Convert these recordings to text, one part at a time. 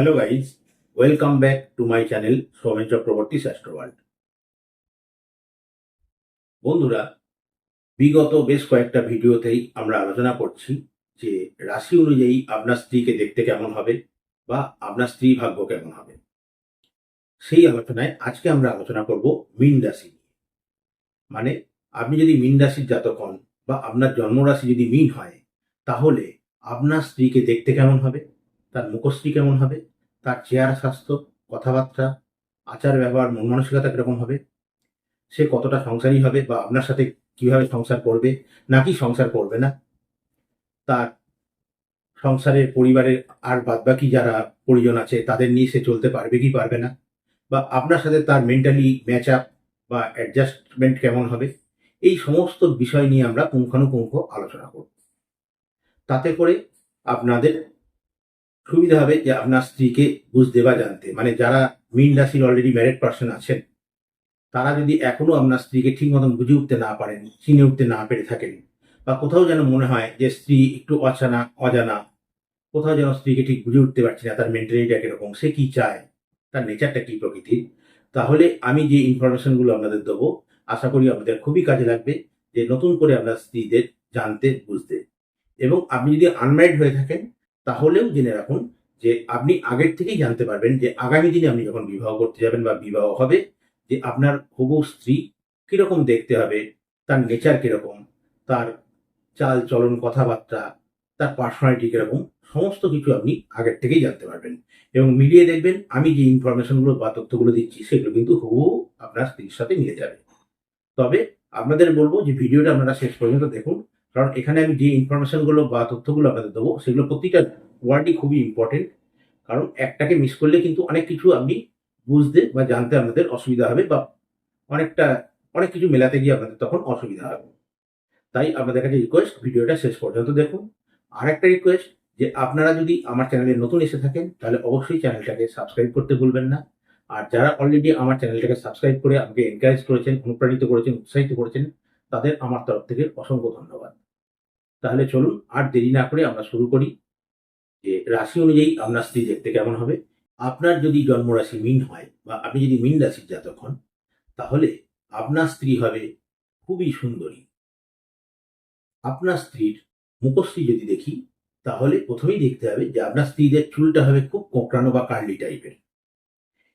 Hello guys welcome back to my channel Soumen Chakraborty world বন্ধুরা, বিগত বেশ কয়েকটা ভিডিওতেই আমরা আলোচনা করছি যে রাশি অনুযায়ী আপনার স্ত্রীকে দেখতে কেমন হবে বা আপনার স্ত্রী ভাগ্য কেমন হবে। সেই আলোচনায় আজকে আমরা আলোচনা করব মীন রাশি। মানে আপনি যদি মীন রাশির জাতক হন বা আপনার জন্মরাশি যদি মীন হয়, তাহলে আপনার স্ত্রীকে দেখতে কেমন হবে? তার মুখশ্রী কেমন হবে? তার চেহারা, স্বাস্থ্য, কথাবার্তা, আচার, ব্যবহার মন মানসিকতা কীরকম হবে? সে কতটা সংসারী হবে বা আপনার সাথে কীভাবে সংসার করবে? নাকি সংসার করবে না? তার সংসারের পরিবারের আর বাদবাকি যারা পরিজন আছে, তাদের নিয়ে সে চলতে পারবে কি পারবে না? বা আপনার সাথে তার মেন্টালি ম্যাচ আপ বা অ্যাডজাস্টমেন্ট কেমন হবে? এই সমস্ত বিষয় নিয়ে আমরা পুঙ্খানুপুঙ্খ আলোচনা করব। তাতে করে আপনাদের সুবিধা হবে যে আপনার স্ত্রীকে বুঝতে বা জানতে। মানে যারা মিন রাশির অলরেডি ম্যারেড পার্সন আছেন, তারা যদি এখনও আপনার স্ত্রীকে ঠিক মতন বুঝে উঠতে না পারেন, চিনে উঠতে না পেরে থাকেন, বা কোথাও যেন মনে হয় যে স্ত্রী একটু অচানা অজানা, কোথাও যেন স্ত্রীকে ঠিক বুঝে উঠতে পারছি না, তার মেন্টালিটিটা কীরকম সে কি চায়, তার নেচারটা কি প্রকৃতির, তাহলে আমি যে ইনফরমেশনগুলো আপনাদের দেবো, আশা করি আপনাদের খুবই কাজে লাগবে যে নতুন করে আপনার স্ত্রীদের জানতে, বুঝতে। এবং আপনি যদি আনম্যারিড হয়ে থাকেন তাহলেও জেনে রাখুন যে আপনি আগের থেকেই জানতে পারবেন যে আগামী দিনে আপনি যখন বিবাহ করতে যাবেন বা বিবাহ হবে, যে আপনার হবু স্ত্রী কীরকম দেখতে হবে, তার নেচার কীরকম, তার চাল চলন কথাবার্তা, তার পার্সোনালিটি কীরকম, সমস্ত কিছু আপনি আগের থেকেই জানতে পারবেন। এবং মিলিয়ে দেখবেন, আমি যে ইনফরমেশনগুলো বা তথ্যগুলো দিচ্ছি, সেগুলো কিন্তু হুবহু আপনার স্ত্রীর সাথে মিলে যাবে। তবে আপনাদের বলব যে ভিডিওটা আপনারা শেষ পর্যন্ত দেখুন কারণ এখানে আমি যে ইনফরমেশনগুলো বা তথ্যগুলো আপনাদের দেবো, সেগুলো প্রতিটা ওয়ার্ডই খুবই ইম্পর্টেন্ট কারণ একটাকে মিস করলে কিন্তু অনেক কিছু আপনি বুঝতে বা জানতে আপনাদের অসুবিধা হবে বা অনেকটা, অনেক কিছু মেলাতে গিয়ে আপনাদের তখন অসুবিধা হবে। তাই আপনাদের কাছে রিকোয়েস্ট ভিডিওটা শেষ পর্যন্ত দেখুন। আর একটা রিকোয়েস্ট যে আপনারা যদি আমার চ্যানেলে নতুন এসে থাকেন, তাহলে অবশ্যই চ্যানেলটাকে সাবস্ক্রাইব করতে ভুলবেন না। আর যারা অলরেডি আমার চ্যানেলটাকে সাবস্ক্রাইব করে আমাকে এনকারেজ করেছেন, অনুপ্রাণিত করেছেন, উৎসাহিত করেছেন তাদের আমার তরফ থেকে অসংখ্য ধন্যবাদ। তাহলে চলুন আর দেরি না করে আমরা শুরু করি যে রাশি অনুযায়ী আপনার স্ত্রী দেখতে কেমন হবে। আপনার যদি জন্মরাশি মিন হয় বা আপনি যদি মিন রাশির জাতক তাহলে আপনার স্ত্রী হবে খুবই সুন্দরী। আপনার স্ত্রীর মুখশ্রী যদি দেখি, তাহলে প্রথমেই দেখতে হবে যে আপনার স্ত্রীদের চুলটা হবে খুব কোঁকড়ানো বা কার্লি টাইপের।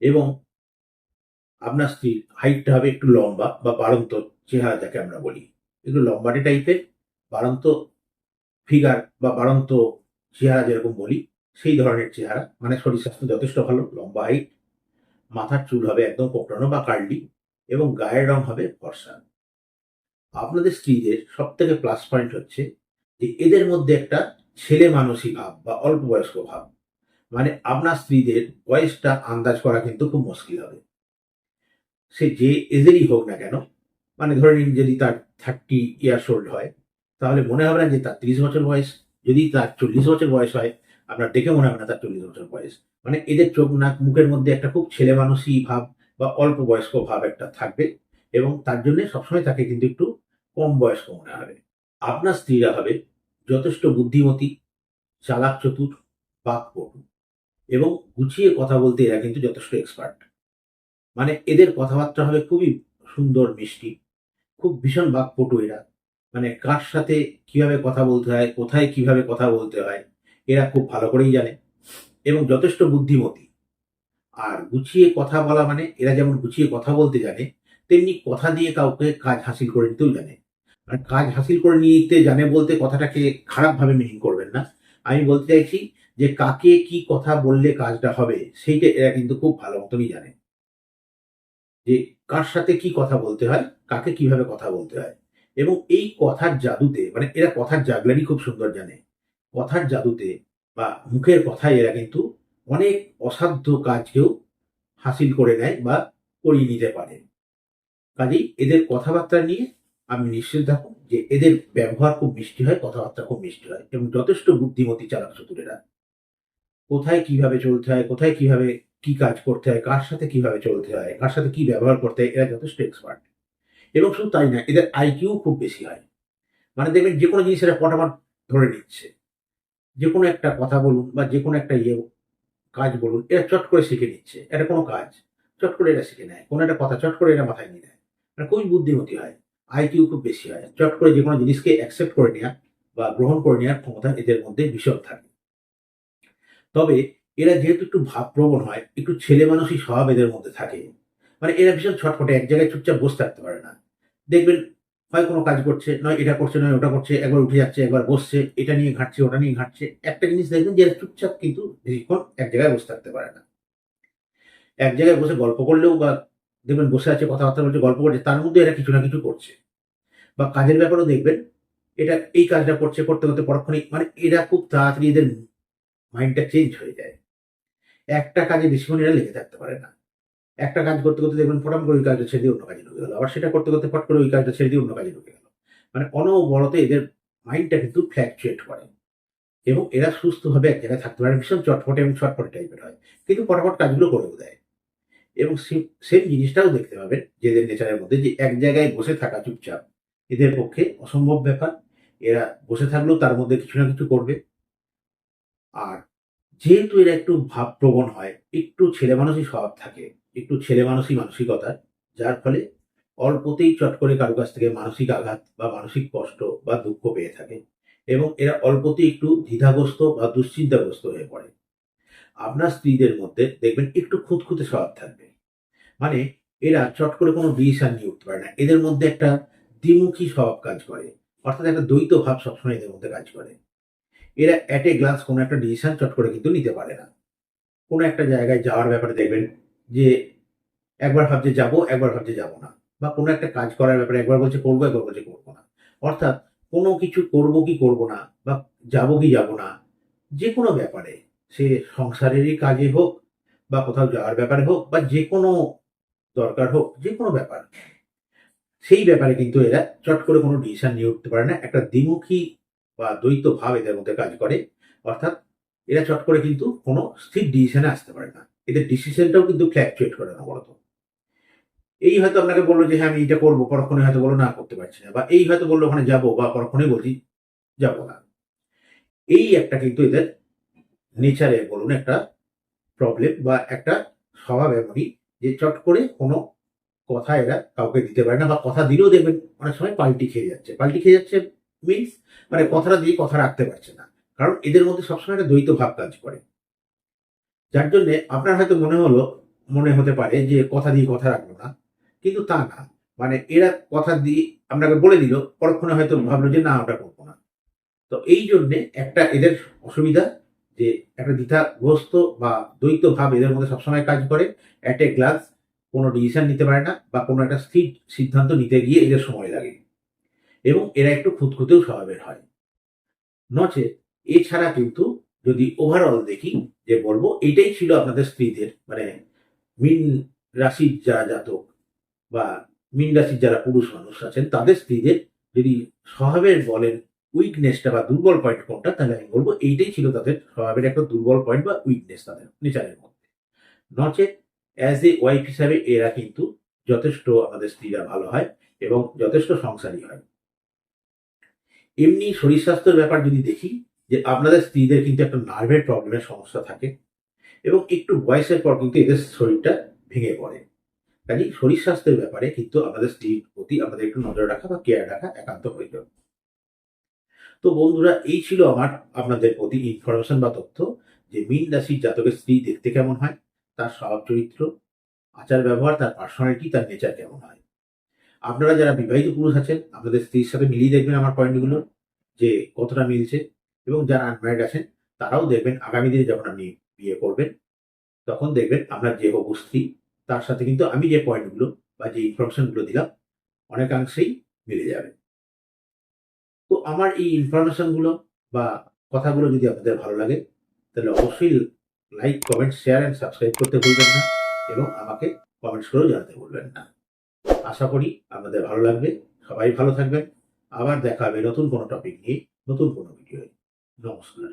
এবং আপনার স্ত্রীর হাইটটা হবে একটু লম্বা বা বাড়ন্ত চেহারা যাকে আমরা বলি। একটু লম্বাটে টাইপের বাড়ন্ত ফিগার বা বাড়ন্ত চেহারা যেরকম বলি, সেই ধরনের চেহারা। মানে শরীর স্বাস্থ্য যথেষ্ট ভালো, লম্বা হাইট মাথার চুল হবে একদম কোঁকড়ানো বা কার্লি এবং গায়ের রং হবে ফর্সা। আপনাদের স্ত্রীদের সব থেকে প্লাস পয়েন্ট হচ্ছে যে এদের মধ্যে একটা ছেলে মানসী ভাব বা অল্প বয়স্ক ভাব। মানে আপনার স্ত্রীদের বয়সটা আন্দাজ করা কিন্তু খুব মুশকিল হবে। সে যে এজেরই হোক না কেন মানে ধরে নিন যদি তার থার্টি ইয়ার্স ওল্ড হয়, তাহলে মনে হবে না যে তার তিরিশ বছর বয়স। যদি তার চল্লিশ বছর বয়স হয়, আপনার দেখে মনে হবে না তার চল্লিশ বছর বয়স। মানে এদের চোখ নাক মুখের মধ্যে একটা খুব ছেলে মানুষই ভাব বা অল্প বয়স্ক ভাব একটা থাকবে এবং তার জন্য সবসময় তাকে কিন্তু একটু কম বয়স্ক মনে হবে। আপনার স্ত্রীরা হবে যথেষ্ট বুদ্ধিমতী, চালাক চতুর বাকপটু এবং গুছিয়ে কথা বলতে এরা কিন্তু যথেষ্ট এক্সপার্ট মানে এদের কথাবার্তা হবে খুবই সুন্দর, মিষ্টি। খুব ভীষণ বাকপটু এরা। মানে কার সাথে কীভাবে কথা বলতে হয়, কোথায় কীভাবে কথা বলতে হয়, এরা খুব ভালো করেই জানে এবং যথেষ্ট বুদ্ধিমতী। আর গুছিয়ে কথা বলা মানে এরা যেমন গুছিয়ে কথা বলতে জানে, তেমনি কথা দিয়ে কাউকে কাজ হাসিল করে নিতেও জানে। মানে কাজ হাসিল করে নিতে জানে বলতে কথাটাকে খারাপভাবে মিনিং করবেন না। আমি বলতে চাইছি যে কাকে কি কথা বললে কাজটা হবে, সেইটা এরা কিন্তু খুব ভালো মতনই জানে। যে কার সাথে কি কথা বলতে হয়, কাকে কীভাবে কথা বলতে হয়। এবং এই কথার জাদুতে মানে এরা কথার জাগলারই খুব সুন্দর জানে। কথার জাদুতে বা মুখের কথায় এরা কিন্তু অনেক অসাধ্য কাজকেও হাসিল করে নেয় বা করিয়ে নিতে পারে। কাজেই এদের কথাবার্তা নিয়ে আমি নিশ্চিত থাকুন যে এদের ব্যবহার খুব মিষ্টি হয়, কথাবার্তা খুব মিষ্টি হয় এবং যথেষ্ট বুদ্ধিমতী চালাক চতুরেরা কোথায় কীভাবে চলতে হয়, কোথায় কীভাবে কি কাজ করতে হয়, কার সাথে কীভাবে চলতে হয়, কার সাথে কি ব্যবহার করতে হয়, এরা যথেষ্ট এক্সপার্ট এবং শুধু তাই না, এদের আইকিউ খুব বেশি হয়। মানে দেখবেন যে কোনো জিনিস এরা পটাপট ধরে নিচ্ছে। যে কোনো একটা কথা বলুন বা যে কোনো একটা ইয়ে কাজ বলুন, এরা চট করে শিখে নিচ্ছে। এটা কোনো কাজ। চট করে এরা শিখে নেয়। কোনো একটা কথা চট করে এরা মাথায় নিয়ে নেয়। এটা খুবই বুদ্ধিমতী হয়। আইকিউ খুব বেশি হয়। চট করে যে কোনো জিনিসকে অ্যাকসেপ্ট করে নেওয়া বা গ্রহণ করে নেওয়ার ক্ষমতা এদের মধ্যে ভীষণ থাকে। তবে এরা যেহেতু একটু ভাবপ্রবণ হয়, একটু ছেলে মানুষই স্বভাব এদের মধ্যে থাকে। মানে এরা ভীষণ ছটফটে, এক জায়গায় চুপচাপ বসে থাকতে পারে না। দেখবেন, হয় কোনো কাজ করছে, নয় এটা করছে, নয় ওটা করছে, একবার উঠে যাচ্ছে, একবার বসছে, এটা নিয়ে ঘাটছে, ওটা নিয়ে ঘাটছে, একটা জিনিস দেখবেন যে চুপচাপ কিন্তু বেশিক্ষণ এক জায়গায় বসে থাকতে পারে না। এক জায়গায় বসে গল্প করলেও বা দেখবেন বসে আছে, কথাবার্তা বলছে, গল্প করছে, তার মধ্যে এরা কিছু না কিছু করছে। বা কাজের ব্যাপারেও দেখবেন, এটা এই কাজটা করছে, করতে করতে পরক্ষণেই মানে এরা খুব তাড়াতাড়ি এদের মাইন্ডটা চেঞ্জ হয়ে যায়। একটা কাজে বেশিক্ষণ এরা লেগে থাকতে পারে না। একটা কাজ করতে করতে দেখবেন ফটাম করে ওই কাজটা ছেড়ে দিয়ে অন্য কাজে ঢুকে গেল। আবার সেটা করতে করতে ফট করে ওই কাজটা ছেড়ে দিয়ে অন্য কাজে ঢুকে গেল। মানে অনবরতে এদের মাইন্ডটা কিন্তু ফ্ল্যাকচুয়েট করে। এবং এরা সুস্থভাবে এক জায়গায় থাকতে পারে ভীষণ চটপটে এবং ছটপটে টাইপের হয়। কিন্তু ফটাফট কাজগুলো করেও দেয়। এবং সেম জিনিসটাও দেখতে পাবেন যে এদের নেচারের মধ্যে যে এক জায়গায় বসে থাকা চুপচাপ, এদের পক্ষে অসম্ভব ব্যাপার। এরা বসে থাকলেও তার মধ্যে কিছু না কিছু করবে। আর যেহেতু এরা একটু ভাবপ্রবণ হয়, একটু ছেলে মানুষই স্বভাব থাকে, একটু ছেলে মানুষই মানসিকতা, যার ফলে অল্পতেই চট করে কারও কাছ থেকে মানসিক আঘাত বা মানসিক কষ্ট বা দুঃখ পেয়ে থাকে এবং এরা অল্পতেই একটু দ্বিধাগ্রস্ত বা দুশ্চিন্তাগ্রস্ত হয়ে পড়ে। আপনার স্ত্রীদের মধ্যে দেখবেন একটু খুঁতখুঁতে স্বভাব থাকবে। মানে এরা চট করে কোনো ডিসিশন নিয়ে উঠতে পারে না। এদের মধ্যে একটা দ্বিমুখী স্বভাব কাজ করে, অর্থাৎ একটা দ্বৈত ভাব সবসময় এদের মধ্যে কাজ করে। এরা অ্যাট এ গ্লাস কোনো একটা ডিসিশন চট করে কিন্তু নিতে পারে না। কোনো একটা জায়গায় যাওয়ার ব্যাপারে দেখবেন যে একবার ভাবছে যাব, একবার ভাবছে যাব না। বা কোনো একটা কাজ করার ব্যাপারে একবার বলছে করব, একবার বলছে করব না। অর্থাৎ কোনো কিছু করব কি করব না বা যাব কি যাব না যে কোনো ব্যাপারে সে সংসারেরই কাজে হোক বা কোথাও যাওয়ার ব্যাপারে হোক বা যে কোনো দরকার হোক যে কোনো ব্যাপার, সেই ব্যাপারে কিন্তু এরা চট করে কোনো ডিসিশন নিয়ে উঠতে পারে না। একটা দ্বিমুখী বা দ্বৈত ভাব এদের মধ্যে কাজ করে, অর্থাৎ এরা চট করে কিন্তু কোনো স্থির ডিসিশনে আসতে পারে না। এদের ডিসিশনটাও কিন্তু ফ্ল্যাকচুয়েট করে না বলতো। এই হয়তো আপনাকে বলল যে হ্যাঁ আমি এটা করব, পরক্ষণে হয়তো বলল না, করতে পারছি না। বা এই হয়তো বলল, ওখানে যাব বা পরক্ষণে বলছি, যাব না। এই একটা কিন্তু এদের নেচারে বলুন একটা প্রবলেম বা একটা স্বভাব এমনই যে, চট করে কোনো কথা এরা কাউকে দিতে পারে না বা কথা দিলেও দেখবেন অনেক সময় পাল্টি খেয়ে যাচ্ছে। পাল্টি খেয়ে যাচ্ছে মিনস মানে কথাটা দিয়ে কথা রাখতে পারছে না। কারণ এদের মধ্যে সবসময় একটা দ্বৈত ভাব কাজ করে। যার জন্যে আপনার হয়তো মনে হলো, মনে হতে পারে যে কথা দিয়ে কথা রাখল না। কিন্তু তা না। মানে এরা কথা দিয়ে আপনাকে বলে দিল পরক্ষণে হয়তো ভাবলো যে না, ওটা করব না। তো এই জন্যে একটা এদের অসুবিধা যে একটা দ্বিধাগ্রস্ত বা দ্বৈত ভাব এদের মধ্যে সবসময় কাজ করে। অ্যাট এ গ্লাস কোনো ডিসিশন নিতে পারে না বা কোনো একটা স্থির সিদ্ধান্ত নিতে গিয়ে এদের সময় লাগে। এবং এরা একটু খুঁতখুঁতেও স্বভাবের হয়। নচে, এছাড়া কিন্তু যদি ওভারঅল দেখি, যে বলব, এটাই ছিল আপনাদের স্ত্রীদের মানে মিন রাশির যারা জাতক বা মিন রাশির যারা পুরুষ মানুষ আছেন, তাদের স্ত্রীদের যদি স্বভাবের বলেন উইকনেসটা বা দুর্বল পয়েন্ট কোনটা, তাহলে আমি বলব এইটাই ছিল তাদের স্বভাবের একটা দুর্বল পয়েন্ট বা উইকনেস তাদের নেচারের মধ্যে। নচেত অ্যাজ এ ওয়াইফ হিসাবে এরা কিন্তু যথেষ্ট আমাদের স্ত্রীরা ভালো হয় এবং যথেষ্ট সংসারী হয়। এমনি শরীর স্বাস্থ্যের ব্যাপার যদি দেখি, যে আপনাদের স্ত্রীদের কিন্তু একটা নার্ভের প্রবলেমের সমস্যা থাকে এবং একটু বয়সের পর কিন্তু এদের শরীরটা ভেঙে পড়ে। কাজে শরীর স্বাস্থ্যের ব্যাপারে কিন্তু আমাদের স্ত্রীর প্রতি আমাদের একটু নজর রাখা বা কেয়ার রাখা একান্ত প্রয়োজন। তো বন্ধুরা, এই ছিল আমার, আপনাদের প্রতি ইনফরমেশন বা তথ্য যে মীন রাশির জাতকের স্ত্রী দেখতে কেমন হয়, তার স্বভাব চরিত্র আচার ব্যবহার তার পার্সোনালিটি তার নেচার কেমন হয়। আপনারা যারা বিবাহিত পুরুষ আছেন, আপনাদের স্ত্রীর সাথে মিলিয়ে দেখবেন আমার পয়েন্টগুলো যে কতটা মিলছে, এবং যারা আনম্যারিড আছেন, তারাও দেখবেন আগামী দিনে যখন আপনি বিয়ে করবেন, তখন দেখবেন আপনার যে হবু স্ত্রী তার সাথে কিন্তু আমি যে পয়েন্টগুলো বা যে ইনফরমেশনগুলো দিলাম, অনেকাংশেই মিলে যাবে। তো আমার এই ইনফরমেশনগুলো বা কথাগুলো যদি আপনাদের ভালো লাগে, তাহলে অবশ্যই like comment share and subscribe করতে ভুলবেন না, এবং আমাকে কমেন্টস করেও জানাতে ভুলবেন না। আশা করি আপনাদের ভালো লাগবে। সবাই ভালো থাকবেন। আবার দেখা হবে নতুন কোনো টপিক নিয়ে, নতুন কোনো ভিডিও নমস্কার।